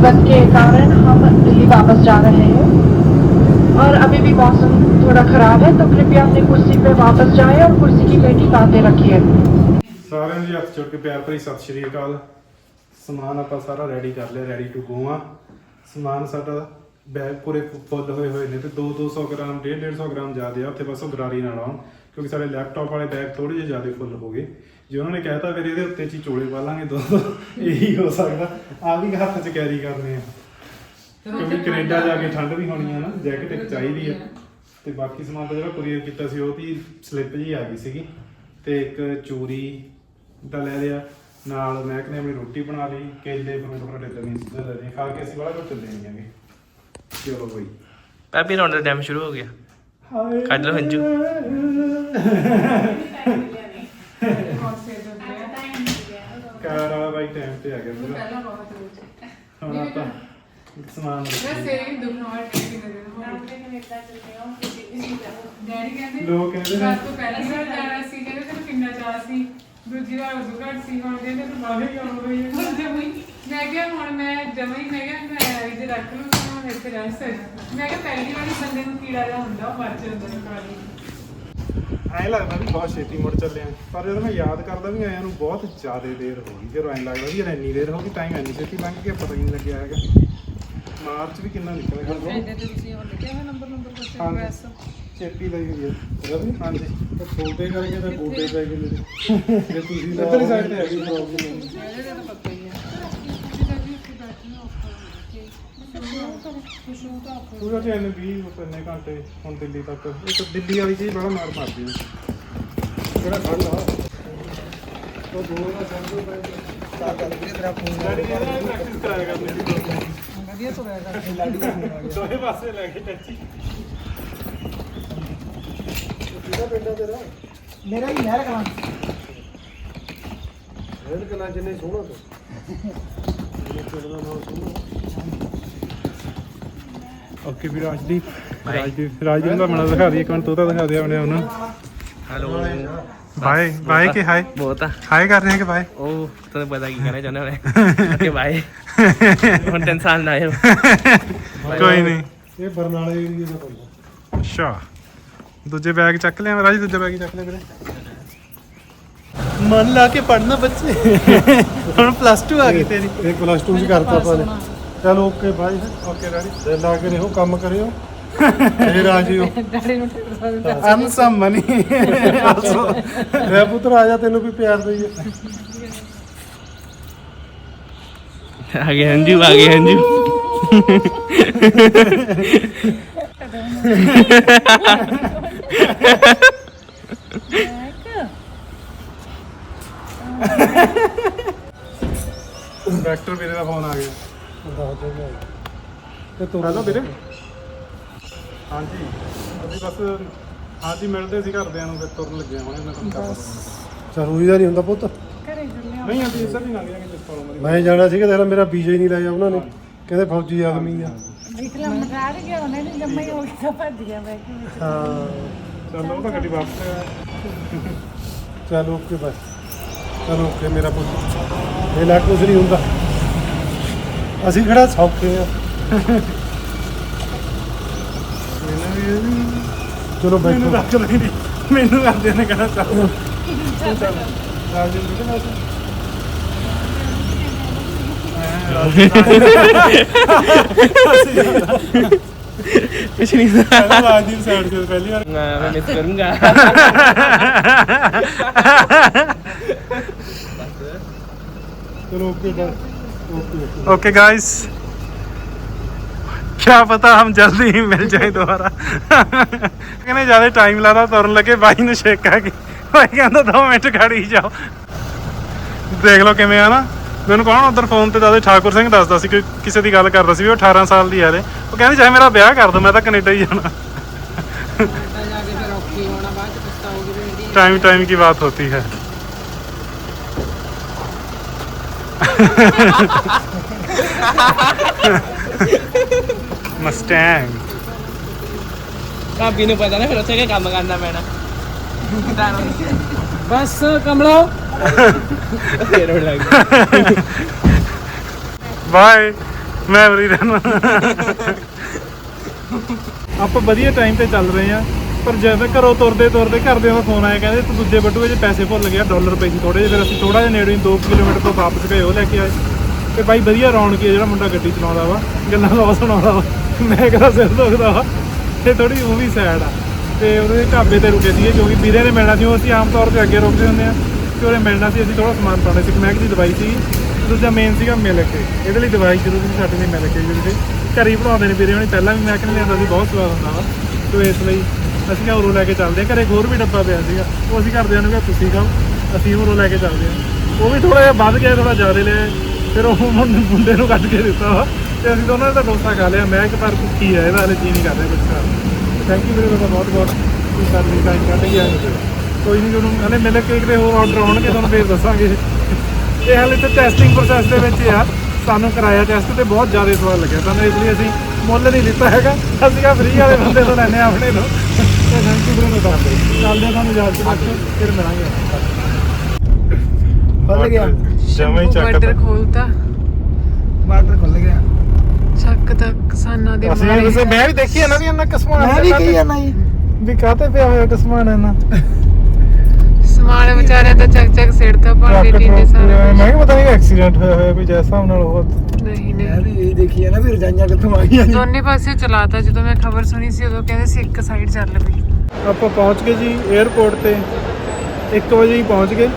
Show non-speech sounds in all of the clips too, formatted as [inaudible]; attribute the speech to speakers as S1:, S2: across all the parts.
S1: मुसीबत के कारण हम दिल्ली वापस जा रहे हैं और अभी भी मौसम थोड़ा खराब है तो कृपया अपनी कुर्सी पे वापस जाएं और कुर्सी की पेटी बांधे रखिए
S2: ਸਾਰਿਆਂ ਨੂੰ ਜੀ ਹੱਥ ਜੋੜ ਕੇ ਪਿਆਰ ਭਰੀ ਸਤਿ ਸ਼੍ਰੀ ਅਕਾਲ ਸਮਾਨ ਆਪਾਂ ਸਾਰਾ ਰੈਡੀ ਕਰ ਲਿਆ ਰੈਡੀ ਟੂ ਗੋ ਆ ਸਮਾਨ ਸਾਡਾ ਬੈਗ ਪੂਰੇ ਫੁੱਲ ਹੋਏ ਹੋਏ ਨੇ ਤੇ 2 200 ਗ੍ਰਾਮ 1.5 150 ਗ੍ਰਾਮ ਜ਼ਿਆਦਾ ਆ ਉੱਥੇ ਬਸ ਉਹ ਗਰਾਰੀ ਨਾਲ ਆਉਣ ਕਿਉਂਕਿ ਸਾਡੇ ਲੈਪਟਾਪ ਵਾਲੇ ਬੈਗ ਥੋੜੇ ਜਿਹੇ ਜ਼ਿਆਦਾ ਫੁੱਲ ਹੋ ਗਏ। ਜੇ ਉਹਨਾਂ ਨੇ ਕਹਿਤਾ ਫਿਰ ਇਹਦੇ ਉੱਤੇ ਚ ਹੀ ਚੋਲੇ ਪਾ ਲਾਂਗੇ, ਦੋ ਦੋ। ਇਹੀ ਹੋ ਸਕਦਾ। ਆ ਵੀ ਹੱਥ 'ਚ ਕੈਰੀ ਕਰਨੇ ਆ। ਕਿਉਂਕਿ ਕੈਨੇਡਾ ਜਾ ਕੇ ਠੰਡ ਵੀ ਹੋਣੀ ਆ ਨਾ ਜੈਕਟ ਇੱਕ ਚਾਹੀਦੀ ਆ। ਤੇ ਬਾਕੀ ਸਮਾਨ ਤਾਂ ਜਿਹੜਾ ਕੁਰੀਅਰ ਕੀਤਾ ਸੀ, ਉਹ ਦੀ ਸਲਿੱਪ ਜੀ ਆ ਗਈ ਸੀਗੀ। ਤੇ ਇੱਕ ਚੂਰੀ ਦਾ ਲੈ ਲਿਆ। ਨਾਲ ਮੈਂ ਨੇ ਆਪਣੀ ਰੋਟੀ ਬਣਾ ਲਈ, ਕੇਲੇ ਫਰੂਟ ਫਰਾਟੇ ਤੇ ਸਿੱਧਾ ਲੈ ਲਏ। ਖਾ ਕੇ ਅਸੀਂ ਬੜਾ ਕੁਝ ਚੱਲੇ ਨਹੀਂ ਆਗੇ ਚਲੋ ਬਈ।
S3: ਪੈਪੀ ਰੌਂਡ ਦਾ ਟਾਈਮ ਸ਼ੁਰੂ ਹੋ ਗਿਆ। ਕੱਢ ਲਓ ਹੰਝੂ।
S2: ਕਾਰ ਵਾਲਾ ਬਾਈ ਟਾਈਮ ਤੇ ਆ ਗਿਆ ਪੂਰਾ। ਹੁਣ ਆਪਾਂ ਸਮਾਨ
S4: ਡੈਡੀ ਕਹਿੰਦੇ
S2: ਲੋਕ ਕਹਿੰਦੇ ਨੇ
S4: ਰਾਤ ਤੋਂ ਪਹਿਲੀ ਵਾਰ ਜਾਣਾ ਸੀ ਕਹਿੰਦੇ ਤੈਨੂੰ ਕਿੰਨਾ ਚਾਹ ਸੀ। ਦੂਜੀ ਵਾਰ ਉਦੋਂ ਘੱਟ ਸੀ ਹੁਣ ਕਹਿੰਦੇ ਤੂੰ ਬਾਹਰ ਹੀ ਆਉਂ ਗਈ ਹੁਣ ਜਮਈ ਮੈਂ ਕਿਹਾ ਹੁਣ ਮੈਂ ਜਮਈ ਮੈਂ ਕਿਹਾ ਮੈਂ ਇਹਦੇ ਰੱਖ ਲੂ ਤਾਂ ਹੁਣ ਇੱਥੇ ਰਹਿ ਸਕਦਾ ਮੈਂ ਕਿਹਾ ਪਹਿਲੀ ਵਾਰੀ ਬੰਦੇ ਨੂੰ ਕੀੜਾ ਜਿਹਾ ਹੁੰਦਾ ਉਹ ਮਰ ਜਾਂਦਾ ਨੇ ਕਾਲੀ
S2: ਐਂ ਲੱਗਦਾ ਵੀ ਬਹੁਤ ਛੇਤੀ ਮੁੜ ਚੱਲੇ ਆ। ਪਰ ਜਦੋਂ ਮੈਂ ਯਾਦ ਕਰਦਾ ਵੀ ਆਇਆ ਨੂੰ ਬਹੁਤ ਜ਼ਿਆਦਾ ਦੇਰ ਹੋ ਗਈ ਜਦੋਂ ਐਂ ਲੱਗਦਾ ਵੀ ਯਾਰ ਇੰਨੀ ਦੇਰ ਹੋ ਗਈ ਟਾਈਮ ਇੰਨੀ ਛੇਤੀ ਲੰਘ ਗਿਆ ਪਤਾ ਹੀ ਨਹੀਂ ਲੱਗਿਆ ਹੈਗਾ। ਮਾਰਚ ਵੀ ਕਿੰਨਾ ਨਿਕਲ ਗਿਆ
S4: ਇਹਦੇ ਤੇ ਤੁਸੀਂ ਉਹ ਲਿਖਿਆ ਹੋਇਆ ਨੰਬਰ ਨੰਬਰ ਕੁਛ
S2: ਹਾਂਜੀ। ਚੇਪੀ ਲਈ ਹੋਈ ਹੈ। ਰਵੀ ਹਾਂਜੀ।
S5: ਛੋਟੇ ਕਰਕੇ ਤਾਂ ਗੋਡੇ ਪੈ ਗਏ ਮੇਰੇ ਜੇ ਤੁਸੀਂ
S2: ਇੱਧਰ ਹੀ side ਤੇ ਹੈਗੀ
S5: ਪ੍ਰੋਬਲਮ
S4: ਇਹਦੇ ਤੇ ਤਾਂ ਪਤਾ ਹੀ ਹੈ ਤੁਸੀਂ ਤਾਂ ਵੀ ਇੱਥੇ ਬੈਠਣਾ ਔਖਾ ਉਹ ਤਾਂ
S2: ਪੂਰਾ ਚੈਨ 20 ਕਿੰਨੇ ਘੰਟੇ ਹੁਣ ਦਿੱਲੀ ਤੱਕ। ਇੱਕ ਦਿੱਲੀ ਵਾਲੀ ਚੀਜ਼ ਬੜਾ ਮਾਰ ਮਾਰਦੀ ਹੈ
S5: ਕਿਹੜਾ ਖੜ ਲਾ ਉਹ ਦੋ ਦਾ ਸੰਦੂ ਪੈ ਤਾਂ ਕਰਕੇ ਤੇਰਾ ਫੋਨ
S2: ਪ੍ਰੈਕਟਿਸ ਕਰਾਇਆ ਕਰਨੀ
S4: ਵਧੀਆ ਤੋਂ ਰਹਿ ਕਰ
S5: ਲਾਡੀ ਦਾ ਫੋਨ ਆ ਗਿਆ।
S2: ਦੋਵੇਂ ਪਾਸੇ ਲੈ ਕੇ ਟੱਚੀ।
S5: ਕਿਹਦਾ ਪਿੰਡ ਆ ਤੇਰਾ?
S6: ਮੇਰਾ ਹੀ ਨਹਿਰ ਕਲਾਂ
S5: ਜਿੰਨੇ ਸੋਹਣਾ ਤੂੰ। ਮੇਰੇ ਪਿੰਡ ਦਾ ਨਾਮ ਸੋਹਣਾ
S2: ਓਕੇ ਵੀ ਰਾਜਦੀਪ ਰਾਜਦੀਪ ਰਾਜਦੀਪ ਦਾ ਮਨਾ ਦਿਖਾ ਦਈਏ ਕੌਣ ਤੋਤਾ ਦਿਖਾ ਦੇ ਆਪਣੇ ਉਹਨੂੰ
S3: ਹੈਲੋ।
S2: ਬਾਏ ਬਾਏ ਕਿ ਹਾਈ
S3: ਬਹੁਤ ਆ।
S2: ਹਾਈ ਕਰ ਰਹੇ ਹਾਂ ਕਿ ਬਾਏ।
S3: ਉਹ ਤੁਹਾਨੂੰ ਪਤਾ ਕੀ ਕਹਿਣਾ ਚਾਹੁੰਦਾ ਮੈਂ। Okay bye. ਹੁਣ ਟੈਨਸ਼ਨ ਨਾ ਆਇਓ [laughs]
S2: ਕੋਈ ਨਹੀਂ।
S5: ਇਹ ਬਰਨਾਲੇ ਏਰੀਆ ਦਾ ਬੰਦਾ
S2: ਅੱਛਾ। ਦੂਜੇ ਬੈਗ ਚੱਕ ਲਿਆ ਰਾਜੀ ਦੂਜਾ ਬੈਗ ਚੱਕ ਲਿਆ ਵੀਰੇ। ਮਨ ਲਾ ਕੇ ਪੜਨਾ ਬੱਚੇ। [laughs] ਹੁਣ ਪਲੱਸ 2 ਆ ਗਈ ਤੇਰੀ।
S5: ਇਹ ਪਲੱਸ 2 ਚ ਕਰਤਾ ਆਪਾਂ ਨੇ। ਚਲ ਓਕੇ ਬਾਈ
S2: ਓਕੇ ਰਾਜੀ
S5: ਦਿਲ ਲਾ ਕੇ ਰਹੋ ਕੰਮ ਕਰਿਓ। ਇਹ ਰਾਜੀਓ
S4: ਡੈਡੀ ਨੂੰ ticket
S2: earn some money also
S5: ਲੈ ਪੁੱਤਰ ਆ ਜਾ ਤੈਨੂੰ ਵੀ ਪਿਆਰ ਦਈਏ।
S3: ਆ ਗਏ ਹੰਝੂ ਆ ਗਏ ਹੰਝੂ।
S2: ਡਾਕਟਰ ਵੀਰੇ ਦਾ ਫੋਨ ਆ ਗਿਆ।
S5: ਦੱਸ ਦੇ ਮੈਂ ਤੇ ਤੂੰ
S2: ਹੈਲੋ ਵੀਰੇ। ਹਾਂਜੀ। ਅਸੀਂ ਬਸ ਹਾਂਜੀ ਮਿਲਦੇ ਸੀ ਘਰਦਿਆਂ ਨੂੰ ਫਿਰ ਤੁਰਨ ਲੱਗੇ ਹੋਣੇ ਮੈਂ ਤੁਹਾਨੂੰ ਦੱਸ
S5: ਜ਼ਰੂਰੀ ਦਾ ਨਹੀਂ ਹੁੰਦਾ ਪੁੱਤ।
S4: ਘਰੇ ਚੱਲਿਆ
S2: ਨਹੀਂ ਅਸੀਂ ਇਸੇ ਵੀ ਲੰਘ ਜਾਗੇ ਜਿਸ ਕੋਲੋਂ ਮਰੀ
S5: ਮੈਂ ਜਾਣਾ ਸੀਗਾ ਦੇਖ ਲੈ ਮੇਰਾ ਵੀਜ਼ਾ ਹੀ ਨਹੀਂ ਲਾਇਆ ਉਹਨਾਂ ਨੇ। ਕਹਿੰਦੇ ਫੌਜੀ ਆਦਮੀ ਆ।
S4: ਇਕਲਾ ਮਟਾੜ ਗਿਆ ਉਹਨੇ ਨਹੀਂ ਜੰਮਾ ਹੀ ਹੋ ਗਿਆ ਭੱਜ ਗਿਆ ਬੈਠ ਕੇ
S5: ਹਾਂ।
S2: ਚਲੋ ਉਹ ਤਾਂ ਗੱਡੀ ਵਾਪਸ
S5: ਚਲ ਓਕੇ ਬਾਈ ਚਲ ਓਕੇ ਮੇਰਾ ਪੁੱਤ। ਇਹ ਲੱਗ ਕੁਛ ਨਹੀਂ ਹੁੰਦਾ। ਅਸੀਂ ਕਿਹੜਾ ਸੌਖੇ ਆ। ਚਲੋ
S2: ਮੈਨੂੰ
S5: ਬੈਠੋ
S2: ਰੱਖ ਲਈ ਨਹੀਂ। ਮੈਨੂੰ ਕਰਦੇ ਨੇ ਕਹਿਣਾ ਚੱਲ ਤੂੰ ਚੱਲ ਰਾਜਿੰਦਰ ਦੇ ਨਾਲ
S3: ਕੁਛ ਨਹੀਂ
S2: ਪਹਿਲਾਂ ਰਾਜਦੀਪ ਸਾਈਡ ਤੇ ਪਹਿਲੀ ਵਾਰ।
S3: ਮੈਂ ਮੈਂ ਮਿਸ ਕਰੂੰਗਾ
S5: ਚਲੋ ਓਕੇ ਓਕੇ
S2: ओके गाइस क्या पता हम जल्दी ही मिल जाए दोबारा कहने ज्यादा टाइम लादा तुरन लगे ਬਾਈ ਨੂੰ ਛੇਕਾ ਕਿ ਬਾਈ ਕਹਿੰਦਾ 2 ਮਿੰਟ ਖੜੀ ਜਾਓ ਦੇਖ ਲਓ ਕਿਵੇਂ ਆ ਨਾ ਮੈਨੂੰ ਕੌਣ ਉਧਰ ਫੋਨ ਤੇ ਦਾਦੇ ਠਾਕੁਰ ਸਿੰਘ ਦੱਸਦਾ ਸੀ ਕਿ ਕਿਸੇ ਦੀ ਗੱਲ ਕਰਦਾ ਸੀ ਵੀ ਉਹ 18 ਸਾਲ ਦੀ ਆ ਰੇ ਉਹ ਕਹਿੰਦੀ ਚਾਹੇ ਮੇਰਾ ਵਿਆਹ ਕਰ ਦੋ ਮੈਂ ਤਾਂ ਕੈਨੇਡਾ ਹੀ ਜਾਣਾ
S4: ਜਾ ਕੇ ਫਿਰ ਔਖੀ ਹੋਣਾ
S2: ਮਸਟੈਂਗ
S3: ਭਾਬੀ ਨੂੰ ਪਤਾ ਨਾ ਫਿਰ ਉੱਥੇ ਕੇ ਕੰਮ ਕਰਨਾ ਪੈਣਾ।
S4: ਬਸ ਕਮਲਾ।
S3: ਫੇਰ ਲੱਗ
S2: ਬਾਏ ਮੈਂ ਵਰੀ ਰਹਿਣਾ ਆਪਾਂ ਵਧੀਆ ਟਾਈਮ ਤੇ ਚੱਲ ਰਹੇ ਆ ਪਰ ਜਦ ਘਰੋਂ ਤੁਰਦੇ ਤੁਰਦੇ ਘਰਦਿਆਂ ਦਾ ਫੋਨ ਆਇਆ, ਕਹਿੰਦੇ ਤੂੰ ਦੂਜੇ ਬਟੂਏ 'ਚ ਪੈਸੇ ਭੁੱਲ ਗਿਆ ਡਾਲਰ ਪਏ ਸੀ ਥੋੜੇ ਜਿਹੇ, ਫਿਰ ਅਸੀਂ ਥੋੜਾ ਜਿਹਾ ਨੇੜੇ 2 ਕਿਲੋਮੀਟਰ ਤੋਂ ਵਾਪਸ ਗਏ, ਉਹ ਲੈ ਕੇ ਆਏ। ਤੇ ਬਾਈ ਵਧੀਆ ਰੌਣਕੀ ਆ ਜਿਹੜਾ ਮੁੰਡਾ ਗੱਡੀ ਚਲਾਉਂਦਾ ਵਾ, ਗੱਲਾਂ ਬਹੁਤ ਸੁਣਾਉਂਦਾ ਵਾ। ਮੈਂ ਕਹਿੰਦਾ ਸਿਰ ਦੁਖਦਾ ਵਾ। ਤੇ ਥੋੜੀ ਉਹ ਵੀ ਸੈਡ ਆ। ਤੇ ਉਹਦੇ ਢਾਬੇ ਤੇ ਰੁਕੇ ਸੀਗੇ, ਕਿਉਂਕਿ ਵੀਰੇ ਨੇ ਮਿਲਣਾ ਸੀ, ਉਹ ਅਸੀਂ ਆਮ ਤੌਰ ਤੇ ਅੱਗੇ ਰੁਕਦੇ ਹੁੰਦੇ ਆ। ਤੇ ਉਹਨੇ ਮਿਲਣਾ ਸੀ, ਅਸੀਂ ਥੋੜਾ ਸਮਾਨ ਪਾਉਣਾ ਸੀ। ਮੈਗ ਦੀ ਦਵਾਈ ਸੀ। ਦੂਜਾ ਮੇਨ ਸੀਗਾ ਮਿਲਕ ਇਹਦੇ ਲਈ ਦਵਾਈ ਜ਼ਰੂਰੀ ਸੀ ਸਾਡੇ ਲਈ ਮਿਲਕ ਜਿਹੜੇ ਘਰੇ ਹੀ ਬਣਾਉਂਦੇ ਨੇ ਵੀਰੇ ਹੁਣੀ। ਪਹਿਲਾਂ ਵੀ ਮੈਂ ਕਿਹਾ ਲਿਆਂਦਾ ਸੀ ਬਹੁਤ ਸਵਾਦ ਹੁੰਦਾ ਵਾ। ਤੇ ਇਸ ਲਈ ਅਸੀਂ ਕਿਹਾ ਉਰੋਂ ਲੈ ਕੇ ਚੱਲਦੇ ਆ ਘਰੇ ਇੱਕ ਹੋਰ ਵੀ ਡੱਬਾ ਪਿਆ ਸੀਗਾ। ਉਹ ਅਸੀਂ ਘਰਦਿਆਂ ਨੂੰ ਕਿਹਾ, ਤੁਸੀਂ ਖਾਓ, ਅਸੀਂ ਉਰੋਂ ਲੈ ਕੇ ਚੱਲਦੇ ਆ ਉਹ ਵੀ ਥੋੜਾ ਜਿਹਾ ਵੱਧ ਗਿਆ ਥੋੜਾ ਜ਼ਿਆਦਾ ਲਿਆ ਫਿਰ ਉਹ ਮੁੰਡੇ ਮੁੰਡੇ ਨੂੰ ਕੱਢ ਕੇ ਦਿੱਤਾ ਵਾ ਤੇ ਅਸੀਂ ਦੋਨਾਂ ਨੇ ਤਾਂ ਡੋਸਾ ਖਾ ਲਿਆ। ਮੈਂ ਇੱਕ ਪਰ ਭੁੱਖੀ ਹੈ ਇਹਦਾ ਹਲੇ ਜੀ ਨਹੀਂ ਕਰ ਰਿਹਾ ਕੁਝ ਖਾਣ ਥੈਂਕ ਯੂ ਵੀਰੇ, ਤੁਹਾਡਾ ਬਹੁਤ ਬਹੁਤ ਤੁਸੀਂ ਸਾਡੀ ਟਾਈਮ ਕੱਢ ਗਿਆ ਕੋਈ ਨਹੀਂ ਉਹਨੂੰ ਹਲੇ ਮਿਲਕ ਕੇਕ ਦੇ ਹੋਰ ਆਰਡਰ ਆਉਣਗੇ, ਤੁਹਾਨੂੰ ਫੇਰ ਦੱਸਾਂਗੇ। ਇਹ ਹਾਲੇ ਤਾਂ ਟੈਸਟਿੰਗ ਪ੍ਰੋਸੈਸ ਦੇ ਵਿੱਚ ਆ। ਸਾਨੂੰ ਕਰਾਇਆ ਟੈਸਟ ਤੇ ਬਹੁਤ ਜ਼ਿਆਦਾ ਸਵਾਦ ਲੱਗਿਆ। ਸਾਨੂੰ ਇਸ ਲਈ ਅਸੀਂ ਮੁੱਲ ਨਹੀਂ ਦਿੱਤਾ ਹੈਗਾ। ਅਸੀਂ ਆ ਫ੍ਰੀ ਵਾਲੇ ਬੰਦੇ ਤੋਂ ਲੈਣੇ ਆ ਆਪਣੇ ਤੋਂ। ਤੇ ਥੈਂਕ ਯੂ ਵੀਰੇ ਨੂੰ ਦੱਸਦੇ ਚੱਲਦੇ ਆ ਤੁਹਾਨੂੰ ਯਾਦ ਚ ਫਿਰ ਮਿਲਾਂਗੇ।
S5: ਖੁੱਲ ਗਿਆ।
S2: ਜਮਾਂ ਹੀ ਚੱਕ
S4: ਬਾਰਡਰ ਖੋਲਤਾ।
S5: ਬਾਰਡਰ ਖੁੱਲ ਗਿਆ।
S4: ਚੱਕ ਤਾਂ ਕਿਸਾਨਾਂ ਦੇ
S2: ਅਸੀਂ
S4: ਮਾਰੇ
S2: ਵੈਸੇ ਮੈਂ ਵੀ ਦੇਖੀ ਇਹਨਾਂ ਦੀ ਇਹਨਾਂ ਕਸਮਾਨ
S5: ਮੈਂ ਵੀ ਕਹੀ ਜਾਂਦਾ ਜੀ।
S2: ਵੀ ਕਾਤੇ ਪਿਆ ਹੋਇਆ ਕਸਮਾਨ ਇਹਨਾਂ
S4: ਸਮਾਨ ਵਿਚਾਰਿਆਂ ਦਾ ਚੱਕ ਚੱਕ ਸਿੜਤਾ ਭਾਂਡੇ ਟੀਂਡੇ ਸਾਰੇ
S2: ਮੈਂ ਪਤਾ ਨਹੀਂ ਐਕਸੀਡੈਂਟ ਹੋਇਆ ਹੋਇਆ ਕੋਈ ਜੈਸਾ ਨਾਲ ਉਹ
S4: ਨਹੀਂ
S5: ਮੈਂ
S4: ਨਹੀਂ
S5: ਵੀ ਇਹ ਦੇਖੀ ਹੈ ਨਾ ਵੀ ਰਜਾਈਆਂ ਕਿੱਥੋਂ ਆ ਗਈਆਂ ਜੀ।
S4: ਦੋਨੇ ਪਾਸੇ ਚਲਾਤਾ ਜਦੋਂ ਮੈਂ ਖਬਰ ਸੁਣੀ ਸੀ ਉਦੋਂ ਕਹਿੰਦੇ ਸੀ ਇੱਕ ਸਾਈਡ ਚੱਲ ਪਈ
S2: ਆਪਾਂ ਪਹੁੰਚ ਗਏ ਜੀ 에어ਪੋਰਟ ਤੇ। 1 ਵਜੇ ਹੀ ਪਹੁੰਚ ਗਏ।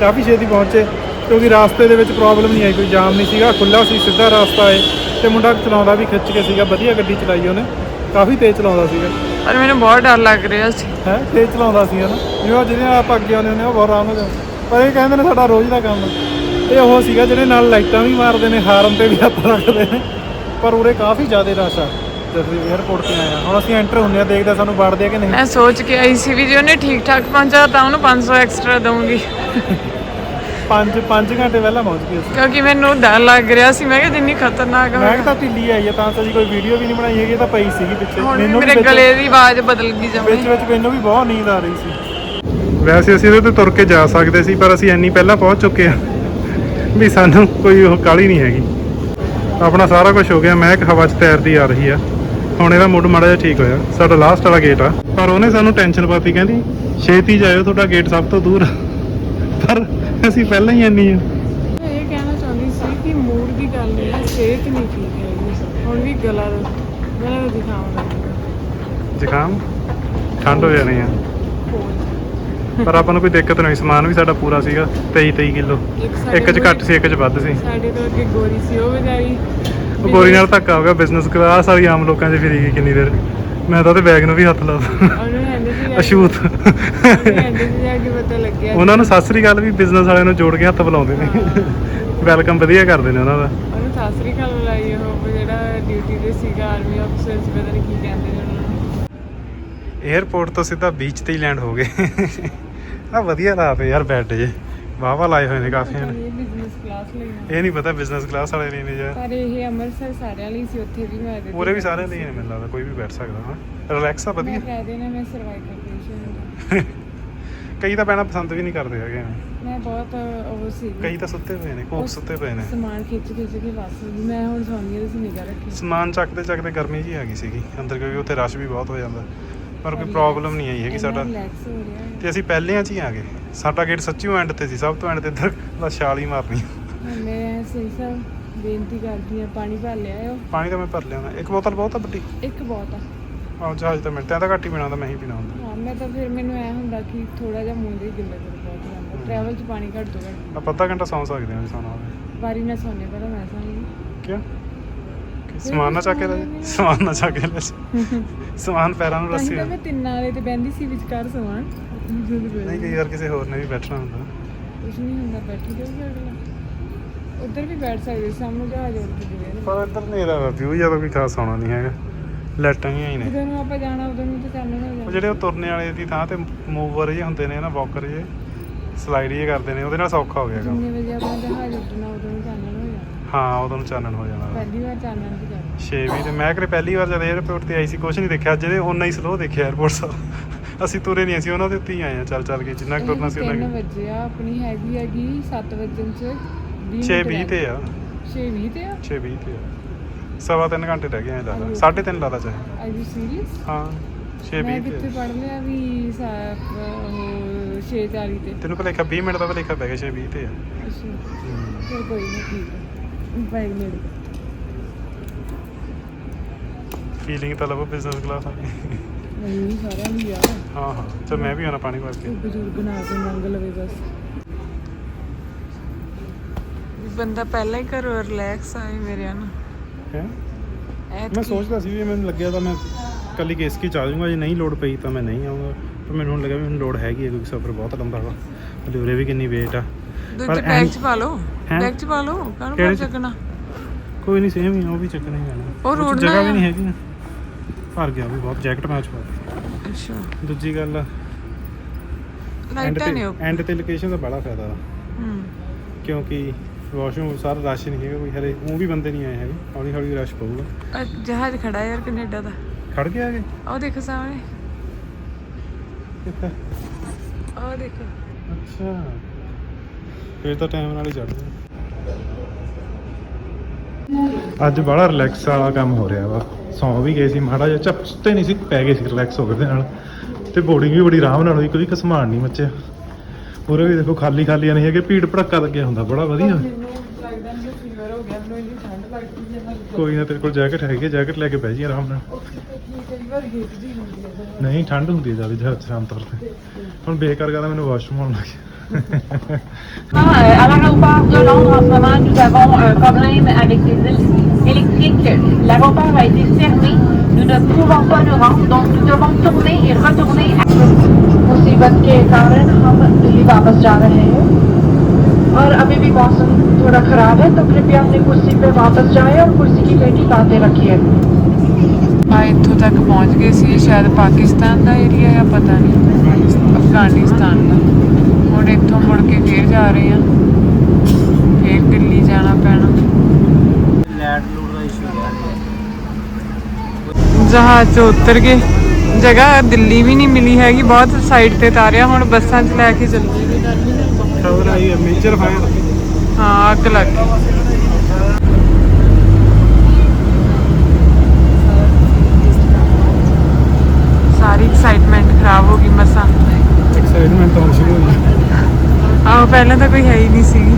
S2: ਕਾਫੀ ਛੇਤੀ ਪਹੁੰਚੇ ਕਿਉਂਕਿ ਰਾਸਤੇ ਦੇ ਵਿੱਚ ਪ੍ਰੋਬਲਮ ਨਹੀਂ ਆਈ ਕੋਈ ਜਾਮ ਨਹੀਂ ਸੀਗਾ। ਖੁੱਲਾ ਸੀ ਸਿੱਧਾ ਰਸਤਾ ਏ। ਤੇ ਮੁੰਡਾ ਚਲਾਉਂਦਾ ਵੀ ਖਿੱਚ ਕੇ ਸੀਗਾ। ਵਧੀਆ ਗੱਡੀ ਚਲਾਈ ਉਹਨੇ। ਕਾਫੀ ਤੇਜ਼ ਚਲਾਉਂਦਾ ਸੀਗਾ।
S4: ਪਰ ਮੈਨੂੰ ਬਹੁਤ ਡਰ ਲੱਗ ਰਿਹਾ ਸੀ।
S2: ਹੈ? ਤੇਜ਼ ਚਲਾਉਂਦਾ ਸੀ ਹਨਾ ਜਿਵੇਂ ਜਿਹਦੇ ਨਾਲ ਆਪਾਂ ਅੱਗੇ ਆਉਂਦੇ ਹੁੰਦੇ ਆ ਉਹ ਬਹੁਤ ਆਰਾਮ ਨਾਲ ਜਾਂਦੇ ਪਰ ਇਹ ਕਹਿੰਦੇ ਨੇ ਸਾਡਾ ਰੋਜ਼ ਦਾ ਕੰਮ। ਆ। ਇਹ ਉਹ ਸੀਗਾ ਜਿਹੜੇ ਨਾਲ ਲਾਈਟਾਂ ਵੀ ਮਾਰਦੇ ਨੇ ਹਾਰਨ ਤੇ ਵੀ ਹੱਥ ਰੱਖਦੇ ਨੇ। ਪਰ ਉਰੇ ਕਾਫੀ ਜ਼ਿਆਦਾ ਰਸ਼ ਆ ਜਦ ਵੀ 에어ਪੋਰਟ ਤੇ ਆਏ ਆ। ਹੁਣ ਅਸੀਂ ਐਂਟਰ ਹੁੰਦੇ ਆ ਦੇਖਦੇ ਆ ਸਾਨੂੰ ਵੜਦੇ ਆ ਕਿ ਨਹੀਂ।
S4: ਮੈਂ ਸੋਚ ਕੇ ਆਈ ਸੀ ਵੀ ਜੇ ਉਹਨੇ ਠੀਕ ਠਾਕ ਪਹੁੰਚਾ ਤਾਂ ਉਹਨੂੰ 500 ਐਕਸਟਰਾ ਦਊਂਗੀ।
S2: 5 5 ਘੰਟੇ ਪਹਿਲਾਂ ਪਹੁੰਚ ਗਏ ਅਸੀਂ।
S4: ਕਿਉਂਕਿ ਮੈਨੂੰ ਡਰ ਲੱਗ ਰਿਹਾ ਸੀ। ਮੈਂ ਕਿਹਾ ਜਿੰਨੀ ਖਤਰਨਾਕ
S2: ਮੈਂ
S4: ਹੋਵੇ
S2: ਕਿਹਾ ਤਾਂ ਢਿੱਲੀ ਆਈ ਆ ਤਾਂ ਤਾਂ ਜੀ ਕੋਈ ਵੀਡੀਓ ਵੀ ਨਹੀਂ ਬਣਾਈ ਹੈਗੀ ਇਹ ਤਾਂ ਪਈ ਸੀਗੀ ਪਿੱਛੇ।
S4: ਹੁਣ ਵੀ
S2: ਮੈਨੂੰ ਵੀ
S4: ਮੇਰੇ
S2: ਵਿੱਚ-
S4: ਗਲੇ ਦੀ ਆਵਾਜ਼ ਬਦਲ ਗਈ ਜਮੇ।
S2: ਵਿੱਚ ਵਿੱਚ ਮੈਨੂੰ ਵੀ ਬਹੁਤ ਨੀਂਦ ਆ ਰਹੀ ਸੀ। ਵੈਸੇ ਅਸੀਂ ਇਹਦੇ ਤੇ ਤੁਰ ਕੇ ਜਾ ਸਕਦੇ ਸੀ ਪਰ ਅਸੀਂ ਇੰਨੀ ਪਹਿਲਾਂ ਪਹੁੰਚ ਚੁੱਕੇ ਆ ਵੀ ਸਾਨੂੰ ਕੋਈ ਉਹ ਕਾਲੀ ਨਹੀਂ ਹੈਗੀ। ਆਪਣਾ ਸਾਰਾ ਕੁਝ ਹੋ ਗਿਆ ਮਹਿਕ ਹਵਾ 'ਚ ਤੈਰਦੀ ਆ ਰਹੀ ਆ। ਹੁਣ ਇਹਦਾ ਮੁੱਢ ਮਾੜਾ ਜਿਹਾ ਠੀਕ ਹੋਇਆ। ਸਾਡਾ ਲਾਸਟ ਵਾਲਾ ਗੇਟ ਆ। ਪਰ ਉਹਨੇ ਸਾਨੂੰ ਟੈਨਸ਼ਨ ਪਾਤੀ ਕਹਿੰਦੀ ਛੇਤੀ ਜਾਇਓ ਤੁਹਾਡਾ ਗੇਟ ਸਭ ਤੋਂ ਦੂਰ। ਪਰ ਅਸੀਂ ਪਹਿਲਾਂ ਹੀ ਇੰਨੀ ਆ।
S4: ਮੈਂ ਇਹ ਕਹਿਣਾ ਚਾਹੁੰਦੀ ਸੀ ਕਿ ਮੂਡ ਦੀ ਗੱਲ ਨਹੀਂ ਹੈ ਸਿਹਤ ਨਹੀਂ ਠੀਕ ਹੈਗੀ। ਹੁਣ ਵੀ ਗਲਾ ਗਲਾ ਦਾ ਦਿਖਾਉਣ ਲੱਗ
S2: ਜ਼ੁਕਾਮ ਠੰਡ ਹੋ ਜਾਣੀ ਆ। ਪਰ ਆਪਾਂ ਨੂੰ ਕੋਈ ਦਿੱਕਤ ਨਹੀਂ ਸਮਾਨ ਵੀ ਸਾਡਾ ਪੂਰਾ ਸੀਗਾ 23 23 ਕਿਲੋ। ਇੱਕ 'ਚ ਘੱਟ ਸੀ ਇੱਕ 'ਚ ਵੱਧ ਸੀ।
S4: ਸਾਡੇ ਤੋਂ ਅੱਗੇ ਗੋਰੀ ਸੀ ਉਹ ਵਿਚਾਰੀ
S2: ਉਹ ਗੋਰੀ ਨਾਲ ਧੱਕਾ ਹੋ ਗਿਆ ਬਿਜ਼ਨਸ ਕਲਾਸ ਵਾਲੀ ਆਮ ਲੋਕਾਂ 'ਚ ਫਿਰੀ ਗਈ ਕਿੰਨੀ ਦੇਰ। ਮੈਂ ਤਾਂ ਉਹਦੇ ਬੈਗ ਨੂੰ ਵੀ ਹੱਥ ਲਾ ਅਸ਼ੂਤ।
S4: ਉਹਨੂੰ ਕਹਿੰਦੇ ਸੀ ਜਾ ਕੇ ਪਤਾ ਲੱਗਿਆ।
S2: ਉਹਨਾਂ ਨੂੰ ਸਤਿ ਸ੍ਰੀ ਅਕਾਲ ਵੀ ਬਿਜ਼ਨਸ ਵਾਲਿਆਂ ਨੂੰ ਜੋੜ ਕੇ ਹੱਥ ਬੁਲਾਉਂਦੇ ਨੇ। ਵੈਲਕਮ ਵਧੀਆ ਕਰਦੇ ਨੇ ਉਹਨਾਂ ਦਾ।
S4: ਉਹਨੂੰ ਸਤਿ ਸ੍ਰੀ ਅਕਾਲ ਬੁਲਾਈ ਉਹ ਜਿਹੜਾ ਡਿਊਟੀ ਤੇ ਸੀਗਾ ਆਰਮੀ ਅਫਸਰ ਸੀ ਪਤਾ ਨਹੀਂ ਕੀ ਕਹਿੰਦੇ ਨੇ ਉਹਨਾਂ ਨੂੰ
S2: 에어ਪੋਰਟ ਤੋਂ ਸਿੱਧਾ ਬੀਚ ਤੇ ਹੀ ਲੈਂਡ ਹੋ ਗਏ। ਆ ਵਧੀਆ ਰਾਤ ਯਾਰ ਬੈੱਡ ਜੇ। ਵਾਵਾ ਲਾਏ ਹੋਏ ਨੇ ਕਾਫੀ ਨੇ
S4: ਬਿਜ਼ਨਸ ਕਲਾਸ ਲਈ।
S2: ਇਹ ਨਹੀਂ ਪਤਾ ਬਿਜ਼ਨਸ ਕਲਾਸ ਵਾਲੇ ਨੇ ਨੇ ਜਾਂ
S4: ਪਰ ਇਹ ਅੰਮ੍ਰਿਤਸਰ ਸਾਰਿਆਂ ਲਈ ਸੀ ਉੱਥੇ ਵੀ ਮੈਂ
S2: ਪੂਰੇ ਵੀ ਸਾਰਿਆਂ ਲਈ ਨੇ ਮੈਨੂੰ ਲੱਗਦਾ ਕੋਈ ਵੀ ਬੈਠ ਸਕਦਾ ਹਾਂ ਰਿਲੈਕਸ ਆ
S4: ਮੈਂ
S2: ਵਧੀਆ
S4: ਕਹਿ ਦੇਣਾ ਮੈਂ ਸਰਵਾਈਕਲ ਪੇਸ਼ੈਂਟ
S2: ਕਈ ਤਾਂ ਪੈਣਾ ਪਸੰਦ ਵੀ ਨਹੀਂ ਕਰਦੇ ਹੈਗੇ।
S4: ਮੈਂ ਬਹੁਤ ਉਹ ਸੀ।
S2: ਕਈ ਤਾਂ ਸੁੱਤੇ ਪਏ ਨੇ ਕੋਕ ਸੁੱਤੇ ਪਏ ਨੇ।
S4: ਸਮਾਨ ਖਿੱਚ ਖਿੱਚ ਕੇ ਬਸ ਮੈਂ ਹੁਣ ਸੌਂਦੀ ਹਾਂ ਤੁਸੀਂ ਨਿਗਾਹ ਰੱਖੀ
S2: ਸਮਾਨ ਚੱਕਦੇ ਚੱਕਦੇ ਗਰਮੀ ਜੀ ਆ ਗਈ ਸੀਗੀ। ਅੰਦਰ ਕਿਉਂਕਿ ਉੱਥੇ ਰਸ਼ ਵੀ ਬਹੁਤ ਹੋ ਜਾਂਦਾ। ਪਰ ਕੋਈ ਪ੍ਰੋਬਲਮ ਨਹੀਂ ਆਈ ਹੈਗੀ ਸਾਡਾ।
S4: ਰਿਲੈਕਸ ਹੋ ਰਿਹਾ ਹੈ।
S2: ਤੇ ਅਸੀਂ ਪਹਿਲਿਆਂ 'ਚ ਹੀ ਆ ਗਏ ਸਾਡਾ ਗੇਟ ਸੱਚੀਓ ਐਂਡ ਤੇ ਸੀ ਸਭ ਤੋਂ ਐਂਡ ਤੇ ਇੱਧਰ ਦਾ ਛਾਲ ਹੀ ਮਾਰਨੀ
S4: ਹੁਣ ਮੈਂ ਸਹੀ ਸਾਹਿਬ ਬੇਨਤੀ ਕਰਦੀ ਹਾਂ ਪਾਣੀ ਭਰ ਲਿਆ ਉਹ
S2: ਪਾਣੀ ਤਾਂ ਮੈਂ ਭਰ ਲਿਆ ਇੱਕ ਬੋਤਲ ਬਹੁਤ ਆ ਵੱਡੀ?
S4: ਇੱਕ ਬਹੁਤ ਆ।
S2: ਆਹ ਜਹਾਜ਼ ਤਾਂ ਮਿੰਟਾਂ ਤਾਂ ਘੱਟ ਹੀ ਪੀਣਾ ਹੁੰਦਾ ਮੈਂ ਹੀ ਪੀਣਾ ਹੁੰਦਾ।
S4: ਹਾਂ ਮੈਂ ਤਾਂ ਫਿਰ ਮੈਨੂੰ ਐ ਹੁੰਦਾ ਕਿ ਥੋੜਾ ਜਿਹਾ ਮੂੰਹ ਦੇ ਗਿੱਲੇ ਕਰ ਬਹੁਤ ਜਾਂਦਾ। ਟਰੈਵਲ 'ਚ ਪਾਣੀ ਘੱਟ ਤੋਂ ਘੱਟ।
S2: ਆਪਾਂ ਅੱਧਾ ਘੰਟਾ ਸੌਂ ਸਕਦੇ ਹਾਂ ਜੇ ਸੌਣਾ ਹੋਵੇ।
S4: ਵਾਰੀ ਨਾ ਸੌਣੇ ਪਰ ਮੈਂ ਸੌਂਗੀ
S2: ਕਿਉਂ? ਕਿ ਸਮਾਨ ਨਾ ਚੱਕ ਕੇ ਲੈ ਜਾ। ਸਮਾਨ ਨਾ ਚੱਕ ਕੇ ਲੈ ਜਾ। ਸਮਾਨ ਪੈਰਾਂ ਨੂੰ ਰੱਸੀ
S4: ਤਾਂ ਮੈਂ ਤਿੰਨਾਂ ਵਾਲੇ ਤੇ ਬੈੰਦੀ ਸੀ ਵਿਚਕਾਰ ਸਮਾਨ।
S2: ਨਹੀਂ ਕਈ ਵਾਰ ਕਿਸੇ ਹੋਰ ਨੇ ਵੀ ਬੈਠਣਾ ਹੁੰਦਾ।
S4: ਕੁਝ ਨਹੀਂ ਹੁੰਦਾ ਬੈਠੀ ਜਾਊਗਾ ਅਗਲਾ ਉੱਧਰ ਵੀ ਬੈਠ ਸਕਦੇ ਸਾਹਮਣੇ ਜਹਾਜ਼ ਉੱਡ ਨੇ।
S2: ਪਰ ਇੱਧਰ ਹਨੇਰਾ ਵਾ ਵਿਊ ਜ਼ਿਆਦਾ ਕੋਈ ਖਾਸ ਆਉਣਾ ਨਹੀਂ ਹੈਗਾ। ਲਾਈਟਾਂ ਹੀ ਹੀ ਨੇ।
S4: ਜਦੋਂ ਨੂੰ ਆਪਾਂ ਜਾਣਾ ਉਦੋਂ ਨੂੰ ਤਾਂ ਚਾਨਣ ਹੋ
S2: ਉਹ
S4: ਜਾਣਾ
S2: ਜਿਹੜੇ ਉਹ ਤੁਰਨੇ ਵਾਲੇ ਦੀ ਥਾਂ ਤੇ ਮੂਵਰ ਜਿਹੇ ਹੁੰਦੇ ਨੇ ਨਾ ਵਾਕਰ ਜਿਹੇ ਸਲਾਈਡ ਜਿਹੇ ਕਰਦੇ ਨੇ ਉਹਦੇ ਨਾਲ ਸੌਖਾ ਹੋ ਗਿਆ ਕੰਮ।
S4: ਜਿੰਨੇ ਵਜੇ ਆਪਣਾ ਜਹਾਜ਼ ਉੱਡਣਾ ਉਦੋਂ ਨੂੰ ਚਾਨਣ ਹਾਂ
S2: ਉਦੋਂ ਨੂੰ ਚਾਨਣ ਹੋ ਜਾਣਾ।
S4: ਪਹਿਲੀ ਵਾਰ ਚਾਨਣ ਦੀ
S2: ਗੱਲ। 6ਵੀਂ ਤੇ ਮੈਂ ਕਰੇ ਪਹਿਲੀ ਵਾਰ ਜਦ 에ਅਰਪੋਰਟ ਤੇ ਆਈ ਸੀ ਕੁਝ ਨਹੀਂ ਦੇਖਿਆ। ਜਿਹਦੇ ਉਨਾ ਹੀ ਸਲੋ ਦੇਖਿਆ 에ਅਰਪੋਰਟ ਸਾਹਿਬ ਅਸੀਂ ਤੁਰੇ ਨਹੀਂ ਅਸੀਂ ਉਹਨਾਂ ਦੇ ਉੱਤੇ ਹੀ ਆਏ ਆ ਚੱਲ ਚੱਲ ਕੇ ਜਿੰਨਾ ਕੁ ਸੀ ਉਹਨਾਂ
S4: 3 ਵਜੇ ਆ ਆਪਣੀ ਹੈਗੀ ਹੈਗੀ 7 ਵਜੇ ਚ
S2: 6:20 ਤੇ ਆ।
S4: 6:20 ਤੇ ਆ?
S2: 6:20 ਤੇ ਆ। ਸਵਾ 3 ਘੰਟੇ ਰਹਿ ਗਏ ਐ ਲਾਦਾ 3.5 ਲਾਦਾ ਚਾਹੇ।
S4: ਆਰ ਯੂ ਸੀਰੀਅਸ
S2: ਹਾਂ 6:20
S4: ਮੈਂ
S2: ਕਿੱਥੇ
S4: ਪੜ ਲਿਆ ਵੀ ਉਹ 6:40 ਤੇ?
S2: ਤੈਨੂੰ ਭਲੇਖਾ 20 ਮਿੰਟ ਦਾ ਭਲੇਖਾ ਪੈ ਗਿਆ 6:20 ਤੇ ਆ।
S4: ਅੱਛਾ। ਕੋਈ ਨਹੀਂ ਠੀਕ ਨੇੜੇ
S2: ਫੀਲਿੰਗ ਤਾਂ ਲਵੋ ਬਿਜ਼ਨਸ ਕਲਾਸ ਵਾਲੀ
S4: ਨਹੀਂ ਸਾਰਿਆਂ ਨੂੰ ਯਾਰ
S2: ਹਾਂ ਹਾਂ। ਚਲ ਮੈਂ ਵੀ ਆਣਾ ਪਾਣੀ ਭਰ ਕੇ।
S4: ਬਜ਼ੁਰਗ ਨਾ ਕੇ ਮੰਗ ਲਵੇ ਬਸ। ਬੰਦਾ ਪਹਿਲਾਂ ਹੀ ਘਰੋਂ ਰਿਲੈਕਸ ਆਏ ਮੇਰੇ ਨਾਲ
S2: ਹੈ? ਮੈਂ ਸੋਚਦਾ ਸੀ ਵੀ ਮੈਨੂੰ ਲੱਗਿਆ ਤਾਂ ਮੈਂ ਕੱਲੀ ਕੇਸਕੀ ਚ ਆ ਜਾਊਂਗਾ ਜੇ ਨਹੀਂ ਲੋਡ ਪਈ ਤਾਂ ਮੈਂ ਨਹੀਂ ਆਊਂਗਾ ਪਰ ਮੈਨੂੰ ਹੁਣ ਲੱਗਾ ਵੀ ਮੈਨੂੰ ਲੋਡ ਹੈਗੀ ਹੈ ਕਿਉਂਕਿ ਸਫ਼ਰ ਬਹੁਤ ਲੰਬਾ ਵਾ। ਉਰੇ ਵੀ ਕਿੰਨੀ ਵੇਟ ਆ।
S4: ਦੂਜੇ
S2: ਪਰ
S4: ਬੈਗ ਚ ਪਾ ਲਓ।
S2: ਹੈਂ?
S4: ਬੈਗ ਚ ਪਾ ਲਓ ਕਾਹਨੂੰ
S2: ਕਿਹੜੇ
S4: ਬਾਹਰ
S2: ਚ?
S4: ਚੱਕਣਾ?
S2: ਕੋਈ ਨਹੀਂ ਸੇਮ ਹੀ ਆ, ਉਹ ਵੀ ਚੱਕਣਾ ਹੀ ਪੈਣਾ
S4: ਉਹ
S2: ਚ
S4: ਰੋਡ
S2: ਜਗ੍ਹਾ ਵੀ
S4: ਆ।
S2: ਨਹੀਂ ਹੈਗੀ। ਨਾ ਭਰ ਗਿਆ ਵੀ ਬਹੁਤ ਜੈਕਟ ਮੈਚ ਪਾ
S4: ਅੱਛਾ।
S2: ਦੂਜੀ ਗੱਲ ਐਂਡ
S4: ਲਾਈਟਾਂ ਨੇ
S2: ਤੇ
S4: ਉਹ।
S2: ਐਂਡ ਤੇ ਲੋਕੇਸ਼ਨ ਦਾ ਬੜਾ ਫਾਇਦਾ ਵਾ।
S4: ਹੂੰ।
S2: ਕਿਉਂਕਿ ਵਾਸ਼ਰੂਮ ਸਾਰਾ ਰਸ਼ ਨਹੀਂ ਹੈਗਾ ਕੋਈ ਹਲੇ ਉਹ ਵੀ ਬੰਦੇ ਨਹੀਂ ਆਏ ਹੈਗੇ। ਹੌਲੀ ਹੌਲੀ ਰਸ਼ ਪਊਗਾ।
S4: ਅਹ ਜਹਾਜ਼ ਖੜਾ ਯਾਰ ਕੈਨੇਡਾ ਦਾ।
S2: ਖੜ ਗਿਆ ਹੈਗੇ
S4: ਉਹ ਦੇਖੋ ਸਾਹਮਣੇ। ਉਹ ਦੇਖੋ।
S2: ਅੱਛਾ। ਫੇਰ ਤਾਂ ਟਾਈਮ ਨਾਲ ਹੀ ਚੜ੍ਹਦੇ ਅੱਜ ਬੜਾ ਰਿਲੈਕਸ ਵਾਲਾ ਕੰਮ ਹੋ ਰਿਹਾ ਵਾ। ਸੌਂ ਵੀ ਗਏ ਸੀ ਮਾੜਾ ਜਿਹਾ ਝਪਤੇ ਨਹੀਂ ਸੀ ਪੈ ਗਏ ਸੀ ਰਿਲੈਕਸ ਹੋ ਗਏ ਦੇ ਨਾਲ। ਤੇ ਬੋਰਡਿੰਗ ਵੀ ਬੜੀ ਆਰਾਮ ਨਾਲ ਹੋਈ ਕੋਈ ਘਸਮਾਨ ਨਹੀਂ ਮੱਚਿਆ। ਉਰੇ ਵੀ ਦੇਖੋ ਖਾਲੀ ਖਾਲੀ ਨਹੀਂ ਹੈਗੇ ਭੀੜ ਭੜੱਕਾ ਲੱਗਿਆ ਹੁੰਦਾ ਬੜਾ ਵਧੀਆ। ਕੋਈ ਨਾ ਤੇਰੇ ਕੋਲ ਜੈਕਟ ਹੈਗੀ ਜੈਕਟ ਲੈ ਕੇ ਬਹਿ ਜੀ ਆਰਾਮ ਨਾਲ। ਨਹੀਂ ਠੰਡ ਹੁੰਦੀ ਹੈ ਜ਼ਿਆਦਾ ਜਹਾਜ਼ ਆਮ ਤੌਰ ਤੇ। ਹੁਣ ਬੇਕਾਰ ਕਰਦਾ ਮੈਨੂੰ ਵਾਸ਼ਰੂਮ ਆਉਣ ਲੱਗ ਗਿਆ।
S6: euh, À l'aéroport de Londres, en ce moment, nous avons un problème avec les îles électriques. L'aéroport a été fermé. Nous ne pouvons pas nous rendre, donc nous devons tourner et retourner à
S1: मुसीबत के कारण हम दिल्ली वापस जा रहे हैं और अभी भी मौसम थोड़ा खराब है तो कृपया अपनी कुर्सी पे वापस जाए और कुर्सी की बेटी बातें रखिए
S4: भाई इतों तक पहुँच गए सी शायद पाकिस्तान का एरिया है पता नहीं अफ़गानिस्तान का ਇੱਥੋਂ ਮੁੜ ਕੇ ਫੇਰ ਜਾ ਰਹੇ ਆ ਫੇਰ ਦਿੱਲੀ ਜਾਣਾ ਪੈਣਾ। ਜਹਾਜ਼ ਤੋਂ ਉਤਰ ਗਏ। ਜਗ੍ਹਾ ਦਿੱਲੀ ਵੀ ਨਹੀਂ ਮਿਲੀ ਹੈਗੀ ਬਹੁਤ ਸਾਈਡ ਤੇ ਤਾਰਿਆ ਹੁਣ ਬੱਸਾਂ 'ਚ ਲੈ ਕੇ ਚੱਲੀਏ।
S2: ਖਬਰ ਆਈ ਹੈ ਮੇਜਰ ਫਾਇਰ
S4: ਹਾਂ ਅੱਗ ਲੱਗ ਗਈ ਸਾਰੀ ਐਕਸਾਈਟਮੈਂਟ ਖਰਾਬ ਹੋ ਗਈ ਮਸਾਂ
S2: ਐਕਸਾਈਟਮੈਂਟ ਤਾਂ ਹੁਣ ਸ਼ੁਰੂ ਹੋ
S4: ਆਹ ਪਹਿਲਾਂ ਤਾਂ ਕੋਈ ਹੈ ਹੀ ਨਹੀਂ ਸੀਗੀ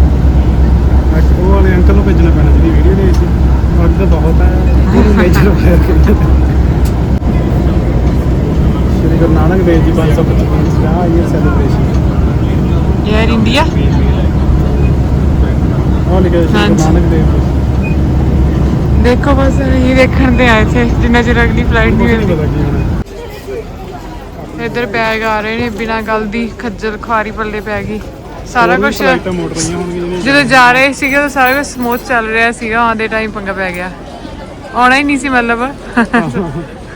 S2: ਅੱਜ ਉਹ ਵਾਲੇ ਅੰਕਲ ਨੂੰ ਭੇਜਣਾ ਪੈਣਾ ਜਿਹੜੀ ਵੀਡੀਓ ਨਹੀਂ ਸੀ। ਅੱਜ ਤਾਂ ਬਹੁਤ ਹੈ। ਉਹਨੂੰ ਮੇਜਰ ਫਾਇਰ ਕਹਿੰਦੇ ਸ਼੍ਰੀ ਗੁਰੂ ਨਾਨਕ ਦੇਵ ਜੀ 555 ਦਾ ਇਹ ਸੈਲੀਬ੍ਰੇਸ਼ਨ
S4: ਏਅਰ ਇੰਡੀਆ
S2: ਉਹ ਲਿਖਿਆ ਸ਼੍ਰੀ ਗੁਰੂ। ਨਾਨਕ ਦੇਵ ਜੀ।
S4: ਦੇਖੋ ਬਸ ਇਹ ਦੇਖਣ ਤੇ ਆਏ ਥੇ ਜਿੰਨਾ ਚਿਰ ਅਗਲੀ ਫਲਾਈਟ ਨਹੀਂ ਮਿਲਦੀ ਇੱਧਰ ਬੈਗ ਆ ਰਹੇ ਨੇ ਬਿਨਾਂ ਗੱਲ ਦੀ ਖੱਜਲ ਖੁਆਰੀ ਪੱਲੇ ਪੈ ਗਈ। ਸਾਰਾ ਕੁਝ
S2: ਫਲਾਈਟਾਂ ਮੋੜ ਰਹੀਆਂ ਹੋਣਗੀਆਂ ਜਿਹੜੀਆਂ
S4: ਜਦੋਂ ਜਾ ਰਹੇ ਸੀਗੇ ਤਾਂ ਸਾਰਾ ਕੁਝ ਸਮੂਥ ਚੱਲ ਰਿਹਾ ਸੀਗਾ ਆਉਂਦੇ ਟਾਈਮ ਪੰਗਾ ਪੈ ਗਿਆ। ਆਉਣਾ ਹੀ ਨਹੀਂ ਸੀ ਮਤਲਬ। [laughs]